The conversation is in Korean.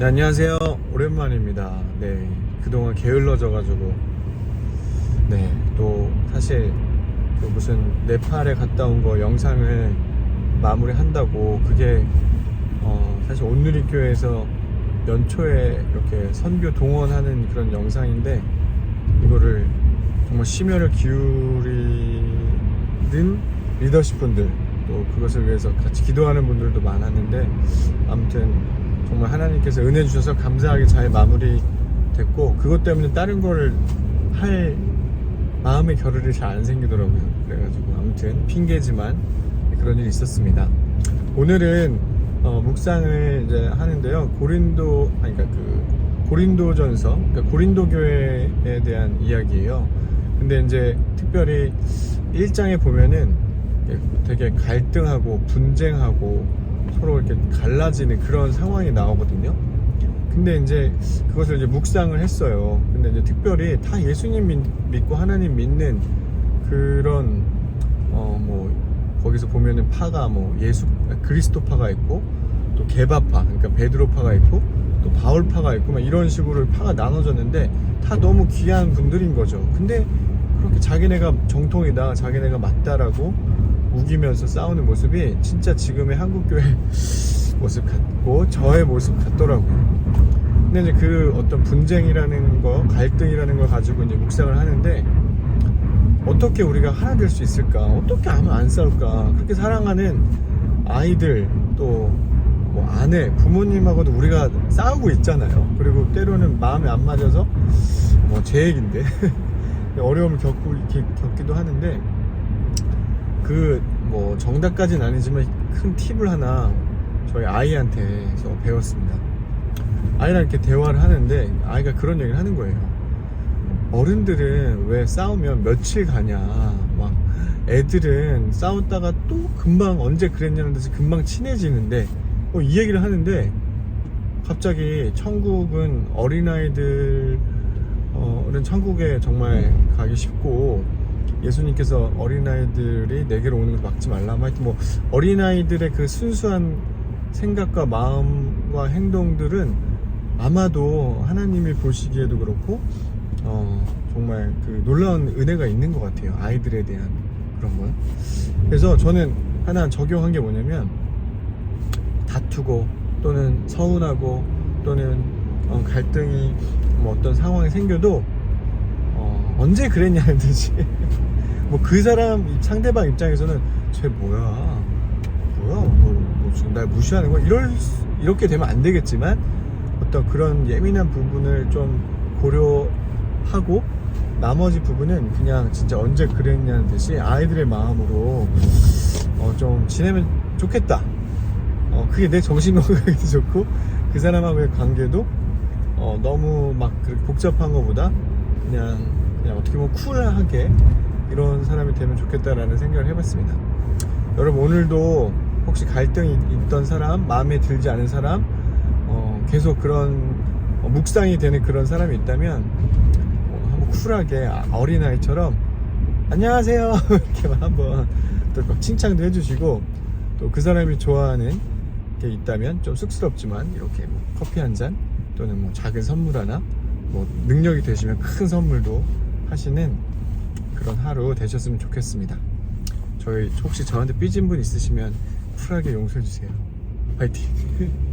네, 안녕하세요. 오랜만입니다. 네, 그동안 게을러져가지고, 네, 또 사실 그 무슨 네팔에 갔다 온 거 영상을 마무리한다고 그게 어, 사실 온누리교회에서 연초에 이렇게 선교 동원하는 그런 영상인데 이거를 정말 심혈을 기울이는 리더십 분들 또 그것을 위해서 같이 기도하는 분들도 많았는데 아무튼 정말 하나님께서 은혜 주셔서 감사하게 잘 마무리 됐고 그것 때문에 다른 거를 할 마음의 겨를이 잘 안 생기더라고요. 그래가지고 아무튼 핑계지만 그런 일이 있었습니다. 오늘은 어, 묵상을 이제 하는데요. 고린도 아니 그러니까 그 고린도전서 그러니까 고린도 교회에 대한 이야기예요. 근데 이제 특별히 1장에 보면은 되게 갈등하고 분쟁하고 서로 이렇게 갈라지는 그런 상황이 나오거든요. 근데 이제 그것을 이제 묵상을 했어요. 근데 이제 특별히 다 예수님 믿, 믿고 하나님 믿는 그런 어 뭐 거기서 보면은 파가 뭐 예수 그리스도파가 있고 또 개바파 그러니까 베드로파가 있고 또 바울파가 있고 막 이런 식으로 파가 나눠졌는데 다 너무 귀한 분들인 거죠. 근데 그렇게 자기네가 정통이다, 자기네가 맞다라고 우기면서 싸우는 모습이 진짜 지금의 한국 교회 모습 같고 저의 모습 같더라고요. 근데 이제 그 어떤 분쟁이라는 거, 갈등이라는 걸 가지고 이제 묵상을 하는데 어떻게 우리가 하나 될 수 있을까? 어떻게 아무 안 싸울까? 그렇게 사랑하는 아이들 또 뭐 아내, 부모님하고도 우리가 싸우고 있잖아요. 그리고 때로는 마음이 안 맞아서 뭐 제 얘긴데 어려움을 겪고 겪기도 하는데 그 뭐 정답까지는 아니지만 큰 팁을 하나 저희 아이한테서 배웠습니다. 아이랑 이렇게 대화를 하는데 아이가 그런 얘기를 하는 거예요. 어른들은 왜 싸우면 며칠 가냐. 막 애들은 싸웠다가 또 금방 언제 그랬냐는 듯이 금방 친해지는데 어, 이 얘기를 하는데 갑자기 천국은 어린아이들 어는 천국에 정말 가기 쉽고 예수님께서 어린아이들이 내게로 오는 걸 막지 말라. 뭐 하여튼 뭐 어린아이들의 그 순수한 생각과 마음과 행동들은 아마도 하나님이 보시기에도 그렇고 어 정말 그 놀라운 은혜가 있는 것 같아요. 아이들에 대한 그런 건. 그래서 저는 하나 적용한 게 뭐냐면 다투고 또는 서운하고 또는 어, 갈등이 뭐 어떤 상황이 생겨도 어, 언제 그랬냐는 듯이. 뭐 그 사람 이 상대방 입장에서는 쟤 뭐야? 뭐야? 뭐, 뭐 지금 날 무시하는 거야? 이럴 수- 이렇게 되면 안 되겠지만 어떤 그런 예민한 부분을 좀 고려하고 나머지 부분은 그냥 진짜 언제 그랬냐는 듯이 아이들의 마음으로 어, 좀 지내면 좋겠다. 어, 그게 내 정신 건강에도 좋고 그 사람하고의 관계도 어, 너무 막 복잡한 것보다 그냥 그냥 어떻게 보면 쿨하게 이런 사람이 되면 좋겠다라는 생각을 해봤습니다. 여러분 오늘도 혹시 갈등이 있던 사람, 마음에 들지 않은 사람, 어, 계속 그런 어, 묵상이 되는 그런 사람이 있다면 어, 한번 쿨하게 아- 어린아이처럼 안녕하세요 이렇게만 한번 또 칭찬도 해주시고 또 그 사람이 좋아하는 게 있다면 좀 쑥스럽지만 이렇게 뭐 커피 한 잔 또는 뭐 작은 선물 하나 뭐 능력이 되시면 큰 선물도 하시는 그런 하루 되셨으면 좋겠습니다. 저희 혹시 저한테 삐진 분 있으시면 쿨하게 용서해 주세요. 파이팅.